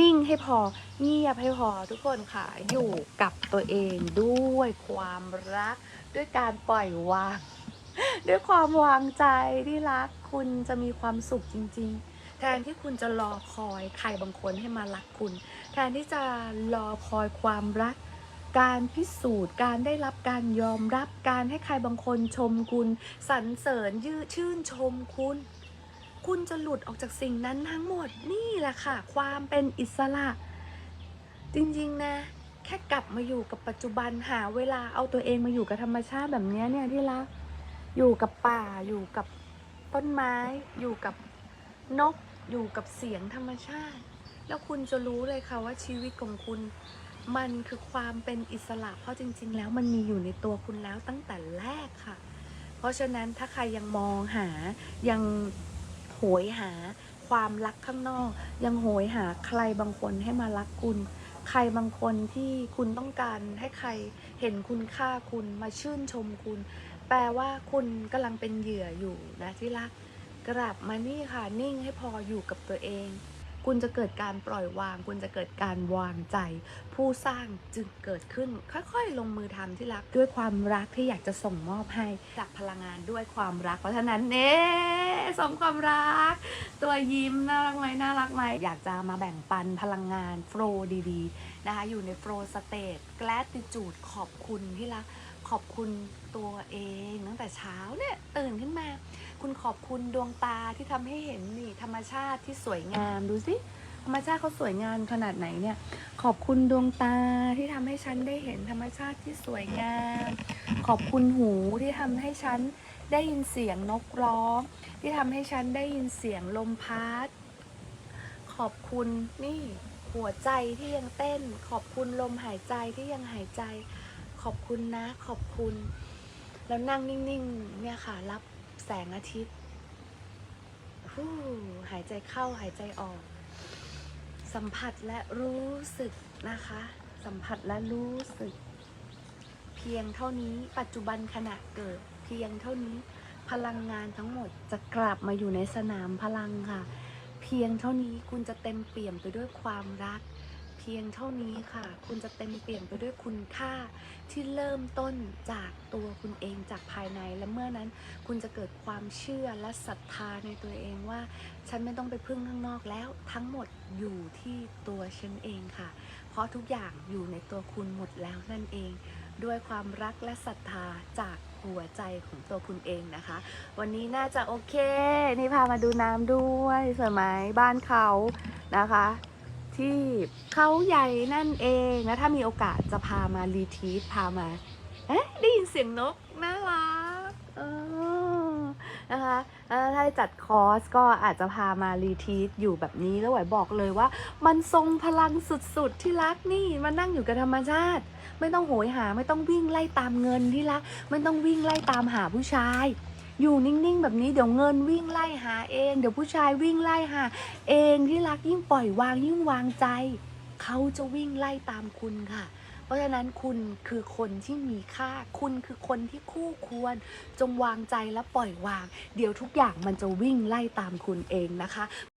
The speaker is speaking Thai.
นิ่งให้พอ เงียบให้พอทุกคนค่ะ อยู่กับตัวเองด้วยความรัก ด้วยการปล่อยวาง ด้วยความวางใจที่รักคุณจะมีความสุขจริง ๆแทนที่คุณจะรอคอยใครบางคนให้มารักคุณ แทนที่จะรอคอยความรัก การพิสูจน์ การได้รับการยอมรับ การให้ใครบางคนชมคุณ สรรเสริญยืดชื่นชมคุณ คุณจะหลุดออกจากสิ่งนั้นทั้งหมดนี่แหละค่ะ ความเป็นอิสระ จริงๆนะ แค่กลับมาอยู่กับปัจจุบันหาเวลาเอาตัวเองมาอยู่กับธรรมชาติแบบนี้เนี่ยที่รักอยู่กับป่าอยู่กับต้นไม้ อยู่กับนก อยู่กับเสียงธรรมชาติ แล้วคุณจะรู้เลยค่ะว่าชีวิตของคุณ มันคือความเป็นอิสระ เพราะจริง ๆ แล้วมันมีอยู่ในตัวคุณแล้วตั้งแต่แรกค่ะ เพราะฉะนั้นถ้าใครยังมองหายัง โหยหาความรักข้างนอก ยังโหยหาใครบางคนให้มารักคุณ ใครบางคนที่คุณต้องการให้ใครเห็นคุณค่าคุณมาชื่นชมคุณ แปลว่าคุณกำลังเป็นเหยื่ออยู่นะที่รักกลับมานี่ค่ะนิ่งให้พออยู่กับตัวเอง คุณจะเกิดการปล่อยวาง คุณจะเกิดการวางใจ ผู้สร้างจึงเกิดขึ้น ค่อยๆ ลงมือทำที่รักด้วยความรักที่อยากจะส่งมอบให้จากพลังงานด้วยความรัก เพราะฉะนั้นเน่สมความรัก ตัวยิ้มน่ารักไหมน่ารักไหมอยากจะมาแบ่งปันพลังงานโฟลดีๆนะคะอยู่ในโฟลสเตทแกลติจูดขอบคุณที่รัก ขอบคุณตัวเองตั้งแต่เช้าเนี่ยตื่นขึ้นมา คุณขอบคุณดวงตาที่ทำให้เห็นนี่ธรรมชาติที่สวยงามดูสิธรรมชาติเขาสวยงามขนาดไหนเนี่ย ขอบคุณดวงตาที่ทำให้ฉันได้เห็นธรรมชาติที่สวยงาม ขอบคุณหูที่ทำให้ฉันได้ยินเสียงนกร้อง ที่ทำให้ฉันได้ยินเสียงลมพัดขอบคุณนี่หัวใจที่ยังเต้น ขอบคุณลมหายใจที่ยังหายใจ ขอบคุณนะ ขอบคุณ แล้วนั่งนิ่งๆ เนี่ยค่ะ รับแสงอาทิตย์ฮู้หายใจเข้าหายใจออก สัมผัสและรู้สึกนะคะ สัมผัสและรู้สึก เพียงเท่านี้ปัจจุบันขณะเกิด เพียงเท่านี้พลังงานทั้งหมดจะกลับมาอยู่ในสนามพลังค่ะ เพียงเท่านี้คุณจะเต็มเปี่ยมไปด้วยความรัก พียงเท่านี้ค่ะ คุณจะเต็มเปี่ยมไปด้วยคุณค่าที่เริ่มต้นจากตัวคุณเองจากภายใน และเมื่อนั้นคุณจะเกิดความเชื่อและศรัทธาในตัวเองว่า ฉันไม่ต้องไปพึ่งข้างนอกแล้ว ทั้งหมดอยู่ที่ตัวฉันเองค่ะ เพราะทุกอย่างอยู่ในตัวคุณหมดแล้วนั่นเอง ด้วยความรักและศรัทธาจากหัวใจของตัวคุณเองนะคะ วันนี้น่าจะโอเค นี่พามาดูน้ำด้วยสวยไหมบ้านเขานะคะ ที่เขาใหญ่นั่นเองนะถ้ามีโอกาสจะพามารีทีสพามา เอ๊ะได้ยินเสียงนกน่ารักเออนะคะถ้าจัดคอร์สก็อาจจะพามารีทีสอยู่แบบนี้แล้วไหวบอกเลยว่า มันทรงพลังสุดๆที่รักนี่มานั่งอยู่กับธรรมชาติ ไม่ต้องโหยหาไม่ต้องวิ่งไล่ตามเงินที่รัก ไม่ต้องวิ่งไล่ตามหาผู้ชาย อยู่นิ่งๆ แบบนี้เดี๋ยวเงินวิ่งไล่หาเอง เดี๋ยวผู้ชายวิ่งไล่หา เองที่รักยิ่งปล่อยวางยิ่งวางใจ เขาจะวิ่งไล่ตามคุณค่ะ เพราะฉะนั้นคุณคือคนที่มีค่า คุณคือคนที่คู่ควร จงวางใจและปล่อยวาง เดี๋ยวทุกอย่างมันจะวิ่งไล่ตามคุณเองนะคะ